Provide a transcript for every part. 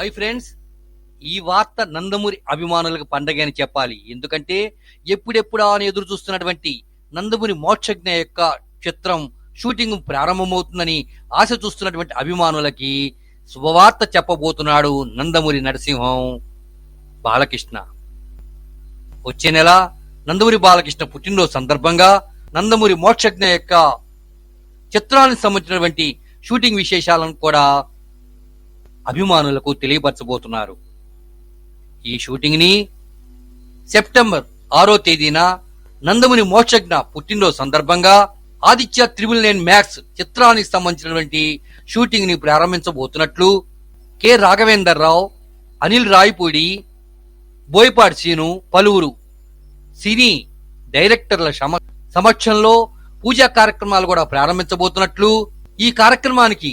Hi friends ఈ వార్త నందమూరి అభిమానులకు పండగ అని చెప్పాలి. ఎందుకంటే ఎప్పుడెప్పుడా అని ఎదురు చూస్తున్నటువంటి నందమూరి మోక్షజ్ఞ యొక్క చిత్రం షూటింగ్ ప్రారంభమవుతుందని ఆశ చూస్తున్నటువంటి అభిమానులకి శుభవార్త చెప్పబోతున్నాడు నందమూరి నరసింహం బాలకృష్ణ. వచ్చే నెల నందమూరి బాలకృష్ణ పుట్టినరోజు సందర్భంగా నందమూరి మోక్షజ్ఞ యొక్క చిత్రానికి సంబంధించినటువంటి షూటింగ్ విశేషాలను కూడా అభిమానులకు తెలియపరచబోతున్నారు. ఈ షూటింగ్ని సెప్టెంబర్ ఆరో తేదీన నందముని మోక్షజ్ఞ పుట్టినరోజు సందర్భంగా ఆదిత్య త్రిబుల్ నైన్ మ్యాక్స్ చిత్రానికి సంబంధించినటువంటి షూటింగ్ని ప్రారంభించబోతున్నట్లు కె. రాఘవేందర్ రావు అనిల్ రాయపూడి బోయపాటి సీను పలువురు సినీ డైరెక్టర్ల సమ- సమక్షంలో పూజా కార్యక్రమాలు కూడా ప్రారంభించబోతున్నట్లు ఈ కార్యక్రమానికి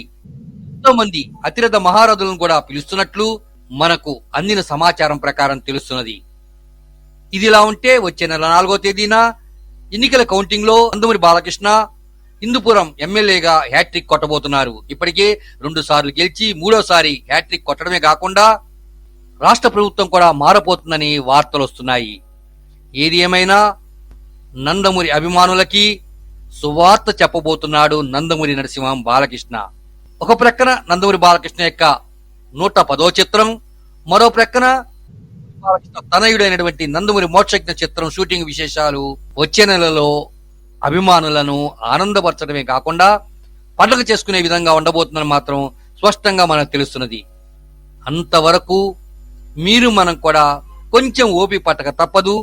ఎంతో మంది అతిరథ మహారథులను కూడా పిలుస్తున్నట్లు మనకు అందిన సమాచారం ప్రకారం తెలుస్తున్నది. ఇదిలా ఉంటే వచ్చే నెల నాలుగో తేదీన ఎన్నికల కౌంటింగ్లో నందమూరి బాలకృష్ణ హిందూపురం ఎమ్మెల్యేగా హ్యాట్రిక్ కొట్టబోతున్నారు. ఇప్పటికే రెండు సార్లు గెలిచి మూడోసారి హ్యాట్రిక్ కొట్టడమే కాకుండా రాష్ట్ర ప్రభుత్వం కూడా మారపోతుందని వార్తలు వస్తున్నాయి. ఏది ఏమైనా నందమూరి అభిమానులకి సువార్త చెప్పబోతున్నాడు నందమూరి నరసింహం బాలకృష్ణ. ఒక ప్రక్కన నందమూరి బాలకృష్ణ యొక్క నూట పదో చిత్రం మరో ప్రక్కన బాలకృష్ణ తనయుడైనటువంటి నందమూరి మోక్షజ్ఞ చిత్రం షూటింగ్ విశేషాలు వచ్చే నెలలో అభిమానులను ఆనందపరచడమే కాకుండా పండుగ చేసుకునే విధంగా ఉండబోతుందని మాత్రం స్పష్టంగా మనకు తెలుస్తున్నది. అంతవరకు మీరు మనం కూడా కొంచెం ఓపి పట్టక తప్పదు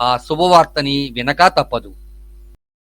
ఆ శుభవార్తని వినక తప్పదు.